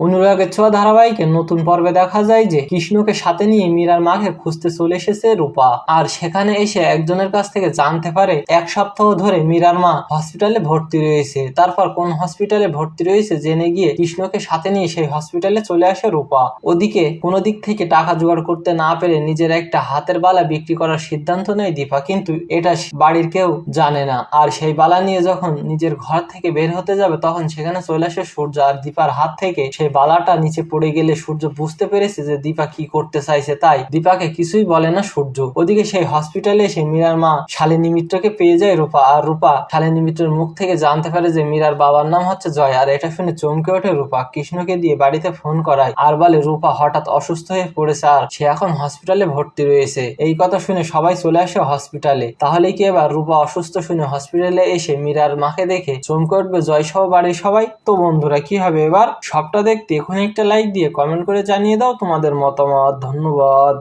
অনুরাগের ছোঁয়া ধারাবাহিকের নতুন পর্বে দেখা যায় যে কৃষ্ণকে সাথে নিয়ে মীরার মাকে খুঁজতে চলে এসেছে রূপা। আর সেখানে এসে একজনের কাছ থেকে জানতে পারে, এক সপ্তাহ ধরে মীরার মা হসপিটালে ভর্তি রয়েছে। তারপর কোন হসপিটালে ভর্তি রয়েছে জেনে গিয়ে কৃষ্ণকে সাথে নিয়ে সেই হসপিটালে চলে আসে রূপা। ওদিকে কোনো দিক থেকে টাকা জোগাড় করতে না পেরে নিজের একটা হাতের বালা বিক্রি করার সিদ্ধান্ত নেয় দীপা, কিন্তু এটা বাড়ির কেউ জানে না। আর সেই বালা নিয়ে যখন নিজের ঘর থেকে বের হতে যাবে, তখন সেখানে চলে আসে সূর্য আর দীপার হাত থেকে সেই বালাটা নিচে পড়ে গেলে সূর্য বুঝতে পেরেছে যে দীপা কি করতে চাইছে, তাই দীপাকে কিছুই বলে না সূর্য। ওদিকে সেই হসপিটালে এসে মীরার মা শালিনী মিত্রকে পেয়ে যায় রূপা। আর রূপা শালিনী মিত্রের মুখ থেকে জানতে পারে যে মীরার বাবার নাম হচ্ছে জয়, আর এটা শুনে চমকে ওঠে রূপা। কৃষ্ণকে দিয়ে বাড়িতে ফোন করায়, আর বলে, রূপা হঠাৎ অসুস্থ হয়ে পড়েছে, আর সে এখন হসপিটালে ভর্তি রয়েছে। এই কথা শুনে সবাই চলে আসে হসপিটালে তাহলে কি এবার রূপা অসুস্থ শুনে হসপিটালে এসে মীরার মাকে দেখে চমকে উঠবে জয় সহ বাড়ির সবাই? তো বন্ধুরা, কি হবে এবার? সবটা দেখতে এখন একটা লাইক দিয়ে কমেন্ট করে জানিয়ে দাও তোমাদের মতামত। ধন্যবাদ।